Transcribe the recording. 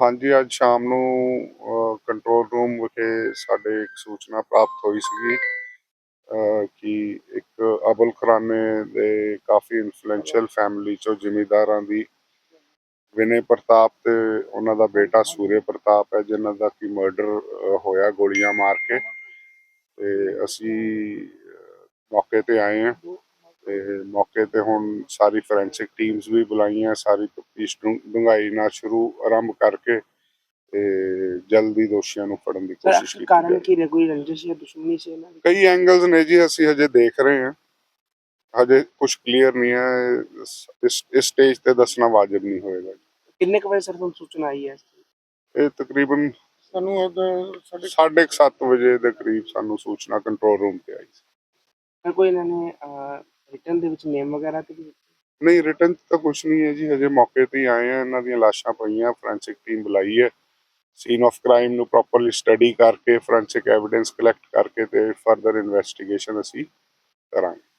ਹਾਂਜੀ, ਅੱਜ ਸ਼ਾਮ ਨੂੰ ਕੰਟਰੋਲ ਰੂਮ ਵਿਖੇ ਸਾਡੇ ਇੱਕ ਸੂਚਨਾ ਪ੍ਰਾਪਤ ਹੋਈ ਸੀਗੀ ਕਿ ਇੱਕ ਅਬੁਲ ਖੁਰਾਨੇ ਦੇ ਕਾਫੀ ਇਨਫਲੂਐਂਸ਼ੀਅਲ ਫੈਮਿਲੀ ਚੋਂ ਜ਼ਿਮੀਦਾਰਾਂ ਦੀ ਵਿਨੇ ਪ੍ਰਤਾਪ ਤੇ ਉਹਨਾਂ ਦਾ ਬੇਟਾ ਸੂਰੇ ਪ੍ਰਤਾਪ ਹੈ, ਜਿਨ੍ਹਾਂ ਦਾ ਕੀ ਮਰਡਰ ਹੋਇਆ ਗੋਲੀਆਂ ਮਾਰ ਕੇ। ਤੇ ਅਸੀਂ ਮੌਕੇ ਤੇ ਆਏ ਹਾਂ। ਤੇ ਹੁਣ ਸਾਰੀ ਫੋਰੈਂਸਿਕ ਟੀਮਸ ਵੀ ਬੁਲਾਈਆਂ ਸਾਰੀ ਤਫਤੀਸ਼ ਡੂੰਘਾਈ ਨਾਲ ਸ਼ੁਰੂ ਆਰੰਭ ਕਰਕੇ ਤੇ ਜਲਦੀ ਦੋਸ਼ੀਆਂ ਨੂੰ ਫੜਨ ਦੀ ਕੋਸ਼ਿਸ਼ ਕੀਤੀ ਕਾਰਨ ਕੀ ਰਿਹਾ ਕੋਈ ਰੰਜਿਸ਼ ਜਾਂ ਦੁਸ਼ਮਣੀ ਸੀ ਇਹਨਾਂ ਦੀ? ਕਈ ਐਂਗਲਸ ਨੇ ਜੀ ਅਸੀਂ ਹਜੇ ਦੇਖ ਰਹੇ ਹਾਂ। ਹਜੇ ਕੁਝ ਕਲੀਅਰ ਨਹੀਂ ਹੈ ਇਸ ਇਸ ਸਟੇਜ ਤੇ ਦੱਸਣਾ ਵਾਜਬ ਨਹੀਂ ਹੋਏਗਾ। ਕਿੰਨੇ ਕੁ ਵਜੇ ਸਰ ਤੁਹਾਨੂੰ ਸੂਚਨਾ ਆਈ ਹੈ? ਇਹ ਤਕਰੀਬਨ ਸਾਨੂੰ 7:30 ਵਜੇ ਦੇ ਕਰੀਬ ਸਾਨੂੰ ਸੂਚਨਾ ਕੰਟਰੋਲ ਰੂਮ ਤੇ ਆਈ ਸੀ। ਕੋਈ ਇਹਨਾਂ ਨੇ ਰਿਟਰਨ ਦੇ ਵਿੱਚ ਨੇਮ ਵਗੈਰਾ ਤੇ ਵੀ ਨਹੀਂ ਰਿਟਰਨ ਤਾਂ ਕੁਝ ਨਹੀਂ ਹੈ ਜੀ, ਹਜੇ ਮੌਕੇ ਤੇ ਹੀ ਆਏ ਆ ਇਹਨਾਂ ਦੀਆਂ ਲਾਸ਼ਾਂ ਪਈਆਂ ਫੋਰੈਂਸਿਕ ਟੀਮ ਬੁਲਾਈ ਹੈ। ਸੀਨ ਆਫ ਕ੍ਰਾਈਮ ਨੂੰ ਪ੍ਰੋਪਰਲੀ ਸਟੱਡੀ ਕਰਕੇ ਫੋਰੈਂਸਿਕ ਐਵੀਡੈਂਸ ਕਲੈਕਟ ਕਰਕੇ ਤੇ ਫਰਦਰ ਇਨਵੈਸਟੀਗੇਸ਼ਨ ਅਸੀਂ ਕਰਾਂਗੇ।